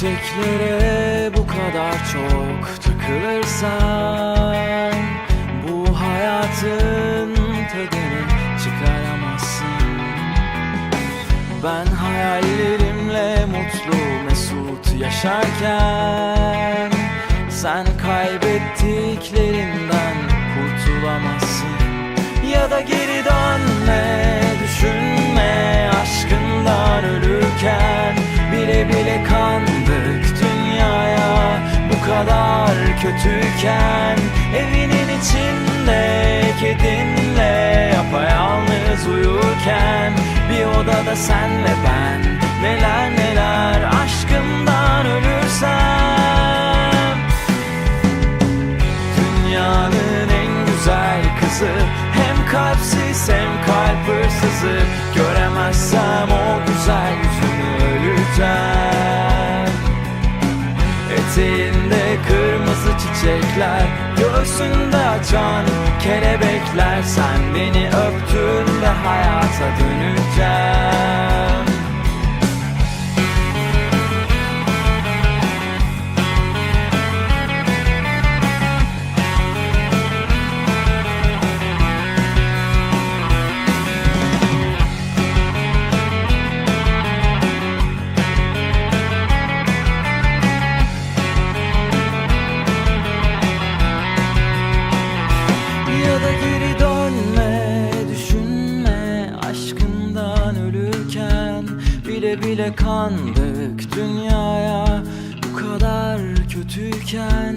Gerçeklere bu kadar çok takılırsan Bu hayatın tadını çıkaramazsın. Ben hayallerimle mutlu mesut yaşarken Sen kaybettiklerinden kurtulamazsın. Ya da geri dönme düşünme aşkından ölürken kadar kötüyken Evinin içinde kedinle yapayalnız uyurken Bir odada senle ben neler neler aşkımdan ölürsem. Dünyanın en güzel kızı Hem kalpsiz hem kalp hırsızı Göremezsem o Eteğinde kırmızı çiçekler Göğsünde açan kelebekler. Sen beni öptün ve hayata döneceğim Bile kandık dünyaya. Bu kadar kötüyken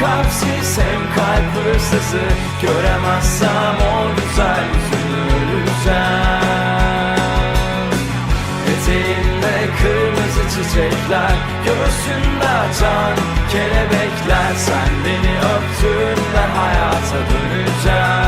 kalpsiz hem kalp hırsızı Göremezsem o güzel yüzünü öleceğim Eteğinde kırmızı çiçekler Göğsünde açan kelebekler. Sen beni öptün ve hayata döneceğim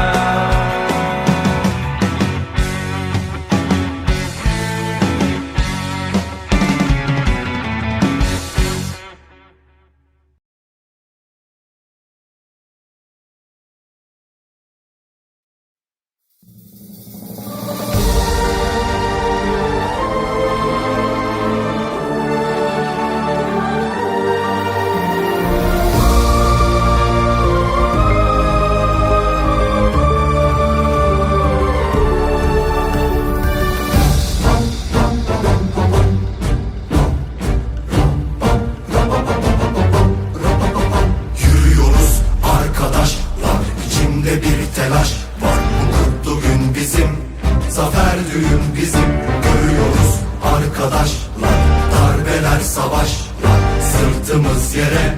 Sırtımız yere.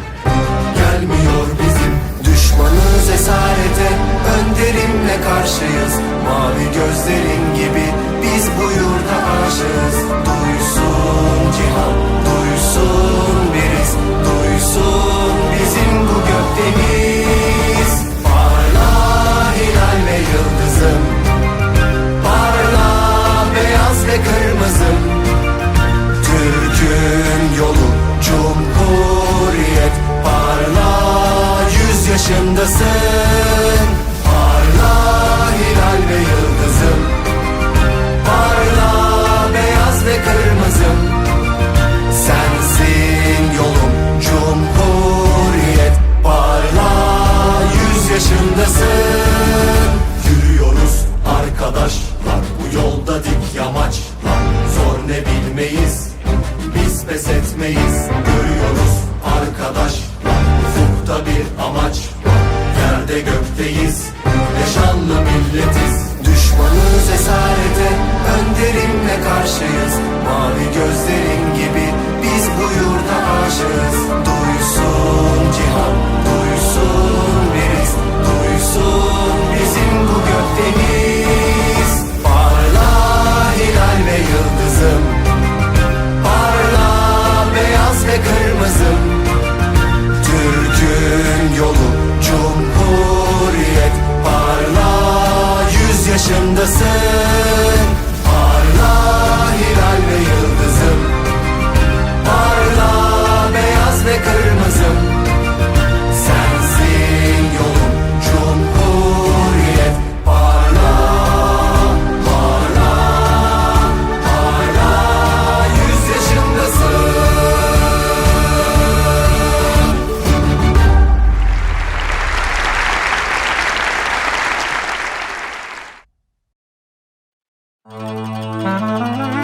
Gelmiyor bizim Düşmanız esarete. Önderimle karşıyız. Mavi gözlerin gibi Biz bu yurda aşığız. Duysun cihan Duysun yüz gökteyiz yüz Renklensin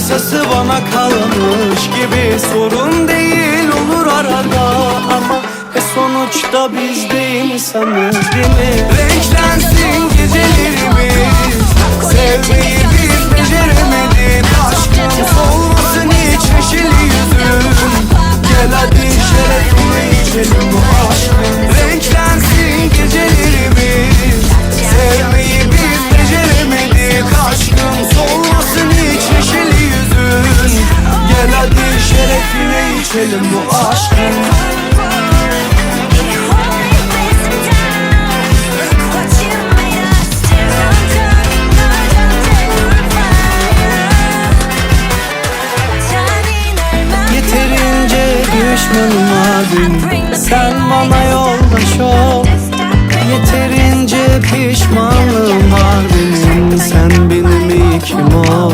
tasası bana kalmış gibi Sorun değil olur arada ama e sonuçta biz de insanız değil mi? Renklensin gecelerimiz Sevmeyi içelim bu aşkı Yeterince düşmanım abim. Sen bana yoldaş ol. Yeterince pişmanlığım var benim. Sen benim ilkim ol